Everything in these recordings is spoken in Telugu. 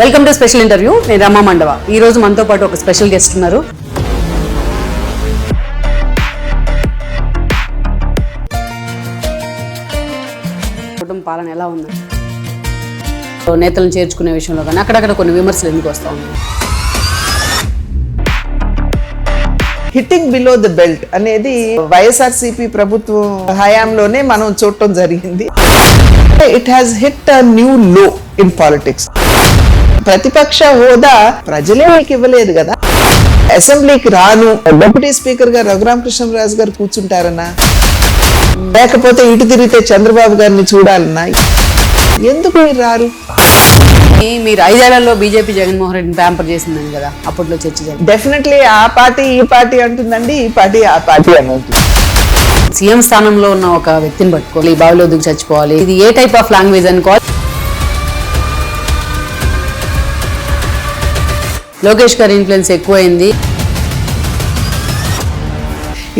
వెల్కమ్ టు స్పెషల్ ఇంటర్వ్యూ నేను రమా మండవ. ఈ రోజు మనతో పాటు ఒక స్పెషల్ గెస్ట్ ఉన్నారు. కుటుంబ పాలన ఎలా ఉంది? సో నేతలను చేర్చుకునే విషయంలో కానీ అక్కడక్కడ కొన్ని విమర్శలు ఎందుకు వస్తూ ఉన్నాయి? హిట్టింగ్ బిలో ద బెల్ట్ అనేది వైఎస్ఆర్సీపీ ప్రభుత్వం హయాంలోనే మనం చూడటం జరిగింది. It has hit a new low in politics ప్రతిపక్ష హోదా ప్రజలే మీకు ఇవ్వలేదు కదా? అసెంబ్లీకి రాను. డిప్యూటీ స్పీకర్ గారు రఘురామకృష్ణరాజు గారు కూర్చుంటారన్నా? లేకపోతే ఇటు తిరిగితే చంద్రబాబు గారిని చూడాలన్నా? ఎందుకు మీరు రారు? మీరు ఐదేళ్ళలో బీజేపీ జగన్మోహన్ రెడ్డిని ప్యాంపర్ చేసిందని కదా అప్పట్లో చర్చ డెఫినెట్లీ ఆ పార్టీ ఈ పార్టీ అంటుందండి ఈ పార్టీ ఆ పార్టీ అని సీఎం స్థానంలో ఉన్న ఒక వ్యక్తిని పట్టుకోవాలి ఈ బావిలో దిగి చచ్చిపోవాలి. ఇది ఏ టైప్ ఆఫ్ లాంగ్వేజ్ అనుకోవాలి లోకేష్ గారి ఇన్ఫ్లుయెన్స్ ఎక్కువైంది.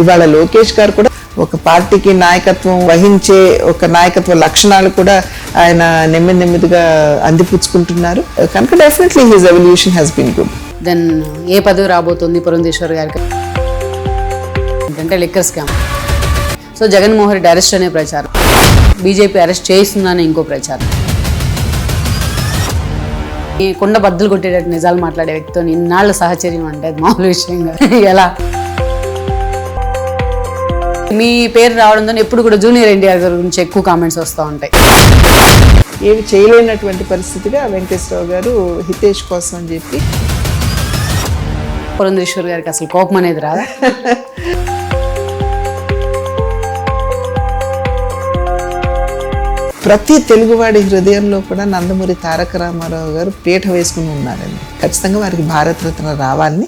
ఇవాళ లోకేష్ గారు కూడా ఒక పార్టీకి నాయకత్వం వహించే ఒక నాయకత్వ లక్షణాలు కూడా ఆయన నెమ్మది నెమ్మదిగా అందిపుచ్చుకుంటున్నారు. కనుక definitely his evolution has been good then a పదవి రాబోతుంది పురంధేశ్వర్ గారికి? ఏంటంటే liquor scam so Jaganmohan Reddy arrest అనే ప్రచారం. బీజేపీ అరెస్ట్ చేస్తుందని ఇంకో ప్రచారం. ఈ కుండ బద్దలు కొట్టేటట్టు నిజాలు మాట్లాడే వ్యక్తితో ఇన్నాళ్ళ సహచర్యం అంటే అది మామూలు విషయంగా ఎలా? మీ పేరు రావడంతో ఎప్పుడు కూడా జూనియర్ ఎన్టీఆర్ గారి గురించి ఎక్కువ కామెంట్స్ వస్తూ ఉంటాయి. ఏమి చేయలేనటువంటి పరిస్థితిగా వెంకటేశ్వరరావు గారు హితేష్ కోసం అని చెప్పి పురంధేశ్వర్ గారికి అసలు కోపం అనేది రాదా? ప్రతి తెలుగువాడి హృదయంలో కూడా నందమూరి తారక రామారావు గారు పీఠ వేసుకుని ఉన్నారండి. ఖచ్చితంగా వారికి భారతరత్న రావాలని.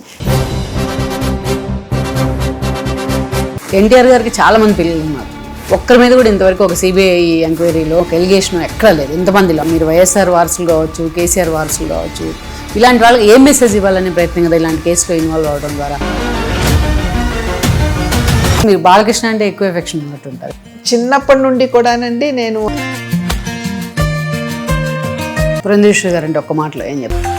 ఎన్టీఆర్ గారికి చాలా మంది పిల్లలు ఉన్నారు. ఒక్కరి మీద కూడా ఇంతవరకు ఒక సిబిఐ ఎంక్వైరీలో ఒక ఎలిగేషన్ ఎక్కడా లేదు. ఇంతమందిలో మీరు వైఎస్ఆర్ వారసులు కావచ్చు కేసీఆర్ వారసులు కావచ్చు ఇలాంటి వాళ్ళకి ఏం మెసేజ్ ఇవ్వాలనే ప్రయత్నం కదా ఇలాంటి కేసులో ఇన్వాల్వ్ అవడం ద్వారా? మీరు బాలకృష్ణ అంటే ఎక్కువ ఎఫెక్షన్ ఉన్నట్టుంటారు. చిన్నప్పటి నుండి కూడానండి నేను పురంధేశ్వరి గారు అంటే ఒక్క మాటలో ఏం చెప్తారు